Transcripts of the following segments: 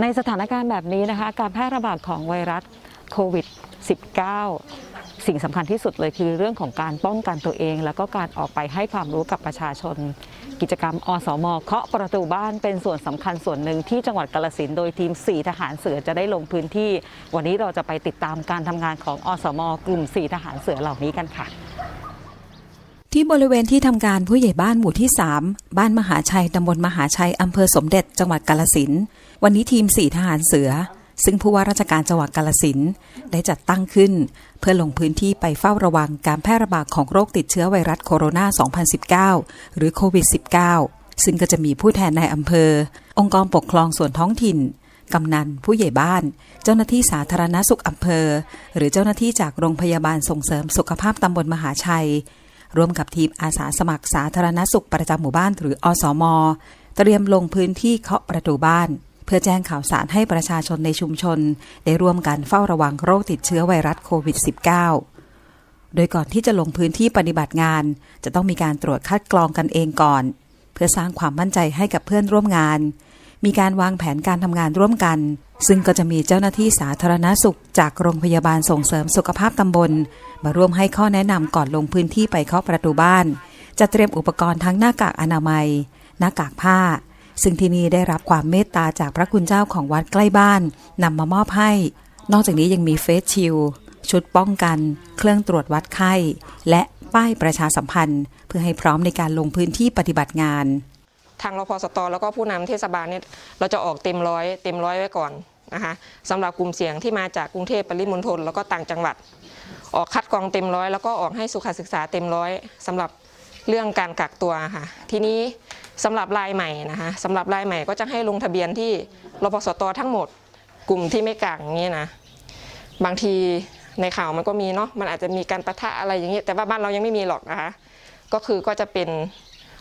ในสถานการณ์แบบนี้นะคะ การแพร่ระบาดของไวรัสโควิด -19 สิ่งสำคัญที่สุดเลยคือเรื่องของการป้องกันตัวเอง แล้วก็การออกไปให้ความรู้กับประชาชน กิจกรรมอสมเคาะประตูบ้านเป็นส่วนสำคัญส่วนหนึ่งที่จังหวัดกาลสินโดยทีม 4 ทหารเสือจะได้ลงพื้นที่ วันนี้เราจะไปติดตามการทำงานของอสม กลุ่ม 4 ทหารเสือเหล่านี้กันค่ะ ที่บริเวณที่ทำการผู้ใหญ่บ้านหมู่ที่ 3 บ้านมหาชัยตำบลมหาชัยอำเภอสมเด็จจังหวัดกาลสินวันนี้ทีม4ทหารเสือ ซึ่งผู้ว่าราชการจังหวัดกาลสินได้จัดตั้งขึ้น เพื่อลงพื้นที่ไปเฝ้าระวังการแพร่ระบาดของโรคติดเชื้อไวรัสโคโรนา 2019 หรือโควิด -19 ซึ่งก็จะมีผู้แทนในอำเภอ องค์กรปกครองส่วนท้องถิ่นกำนัน ผู้ใหญ่บ้าน เจ้าหน้าที่สาธารณสุขอำเภอ หรือเจ้าหน้าที่จากโรงพยาบาลส่งเสริมสุขภาพตำบลมหาชัย ร่วมกับทีมอาสาสมัครสาธารณสุขประจำหมู่บ้านหรืออสม เตรียมลงพื้นที่เคาะประตูบ้าน เพื่อแจ้งข่าวสารให้ประชาชนในชุมชน ได้ร่วมกันเฝ้าระวังโรคติดเชื้อไวรัสโควิด -19 โดยก่อนที่จะลงพื้นที่ปฏิบัติงาน จะต้องมีการตรวจคัดกรองกันเองก่อน เพื่อสร้างความมั่นใจให้กับเพื่อนร่วมงาน มีการวางแผนการทำงานร่วมกัน ซึ่งก็จะมีเจ้าหน้าที่สาธารณสุข จากโรงพยาบาลส่งเสริมสุขภาพตำบล มาร่วมให้ข้อแนะนำก่อนลงพื้นที่ไปเคาะประตูบ้าน จะเตรียมอุปกรณ์ทั้งหน้ากากอนามัย หน้ากากผ้า ซึ่งที่นี่ได้รับความเมตตาจากพระคุณเจ้าของวัดใกล้บ้านนำมามอบให้ นอกจากนี้ยังมีเฟสชิลชุดป้องกัน เครื่องตรวจวัดไข้ และป้ายประชาสัมพันธ์ เพื่อให้พร้อมในการลงพื้นที่ปฏิบัติงาน ทางรพสตแล้วก็ผู้นำเทศบาลเนี่ยเราจะออกเต็มร้อยเต็มร้อยไว้ก่อนนะคะสำหรับกลุ่มเสี่ยงที่มาจากกรุงเทพปริมณฑลแล้วก็ต่างจังหวัด ออกคัดกรองเต็มร้อยแล้วก็ออกให้สุขศึกษาเต็มร้อยสำหรับเรื่องการกักตัวค่ะ ทีนี้สำหรับรายใหม่นะคะสำหรับรายใหม่ก็จะให้ลงทะเบียนที่รพสตทั้งหมด กลุ่มที่ไม่กักอย่างนี้นะบางทีในข่าวมันก็มีเนาะมันอาจจะมีการประทะอะไรอย่างนี้แต่ว่าบ้านเรายังไม่มีหรอกนะคะก็คือก็จะเป็น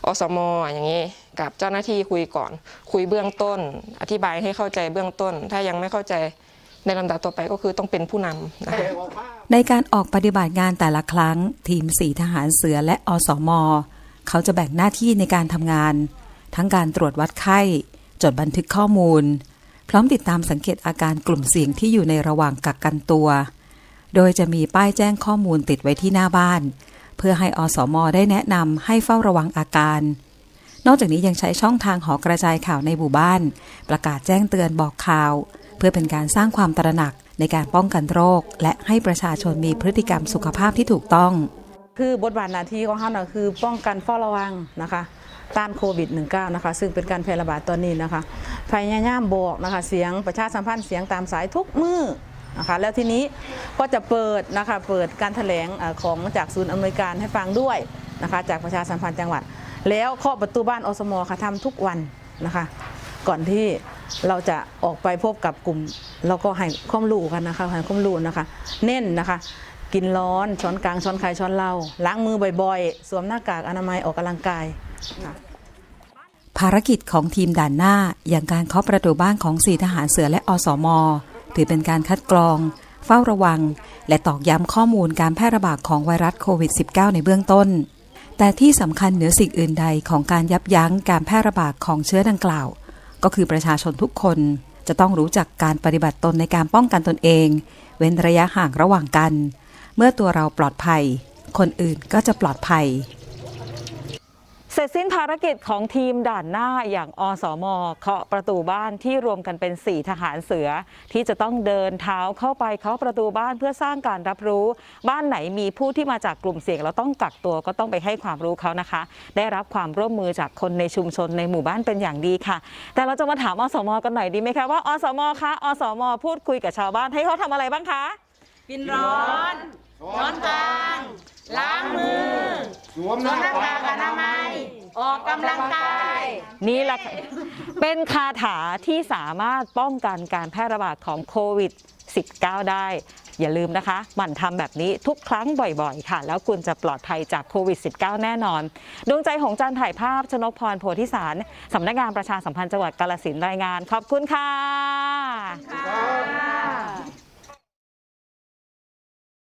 อสมอย่างนี้กับเจ้าหน้าที่คุยก่อน คุยเบื้องต้น อธิบายให้เข้าใจเบื้องต้น ถ้ายังไม่เข้าใจในลำดับต่อไปก็คือต้องเป็นผู้นำนะคะในการออกปฏิบัติงานแต่ละครั้ง ทีมสีทหารเสือและอสม เขาจะแบ่งหน้าที่ในการทำงาน ทั้งการตรวจวัดไข้ จดบันทึกข้อมูล พร้อมติดตามสังเกตอาการกลุ่มเสี่ยงที่อยู่ในระหว่างกักกันตัว โดยจะมีป้ายแจ้งข้อมูลติดไว้ที่หน้าบ้าน เพื่อให้อสมได้แนะนำให้เฝ้าระวังอาการ นอกจากนี้ยังใช้ช่องทางหอกระจายข่าวในหมู่บ้าน ประกาศแจ้งเตือนบอกข่าว เพื่อเป็นการสร้างความตระหนักในการป้องกันโรค และให้ประชาชนมีพฤติกรรมสุขภาพที่ถูกต้อง คือบทบาทหน้าที่ของเขาน่ะคือ ป้องกันเฝ้าระวังนะคะต้านโควิด -19 นะคะ ซึ่งเป็นการแพร่ระบาดตอนนี้นะคะพยายามบอกนะคะ เสียงประชาสัมพันธ์เสียงตามสายทุกมือ นะคะแล้วทีนี้ก็จะเปิดนะคะเปิดการแถลงของจากศูนย์อำนวยการให้ฟังด้วยนะคะจากประชาสัมพันธ์จังหวัด แล้วเคาะประตูบ้านอสมค่ะทำทุกวันนะคะก่อนที่เราจะออกไปพบกับกลุ่มเราก็ให้ความรู้กันนะคะให้ความรู้นะคะ เน้นนะคะ กินร้อนช้อนกลางช้อนไข่ช้อนเหล้าล้างมือบ่อยๆ สวมหน้ากากอนามัยออกกำลังกายค่ะภารกิจของทีมด่านหน้าอย่างการเคาะประตูบ้านของสีทหารเสือและอสม ถือเป็นการคัดกรอง เฝ้าระวัง และตอกย้ำข้อมูลการแพร่ระบาดของไวรัสโควิด -19 ในเบื้องต้น แต่ที่สำคัญเหนือสิ่งอื่นใดของการยับยั้งการแพร่ระบาดของเชื้อดังกล่าว ก็คือประชาชนทุกคนจะต้องรู้จักการปฏิบัติตนในการป้องกันตนเอง เว้นระยะห่างระหว่างกัน เมื่อตัวเราปลอดภัย คนอื่นก็จะปลอดภัย เสร็จสิ้นภารกิจของทีมด่านหน้าอย่างอสมเคาะประตูบ้านที่รวมกันเป็น 4 ทหารเสือ ที่จะต้องเดินเท้าเข้าไปเคาะประตูบ้านเพื่อสร้างการรับรู้ บ้านไหนมีผู้ที่มาจากกลุ่มเสี่ยงเราต้องกักตัวก็ต้องไปให้ความรู้เขานะคะ ได้รับความร่วมมือจากคนในชุมชนในหมู่บ้านเป็นอย่างดีค่ะ แต่เราจะมาถามอสมกันหน่อยดีไหมคะว่าอสมคะอสม พูดคุยกับชาวบ้านให้เขาทำอะไรบ้างคะกินร้อนช้อนกลางล้างมือ วมหน้ากากอนามัย ออกกำลังกาย นี่แหละค่ะเป็นคาถาที่สามารถป้องกันการแพร่ระบาดของโควิด 19 ได้ อย่าลืมนะคะหมั่นทำแบบนี้ทุกครั้งบ่อยๆ ค่ะ แล้วคุณจะปลอดภัยจากโควิด -19 แน่นอน ดวงใจของจันทร์ถ่ายภาพชนกพรโพธิสารสำนักงานประชาสัมพันธ์จังหวัดกาลสินธุ์รายงาน ขอบคุณค่ะ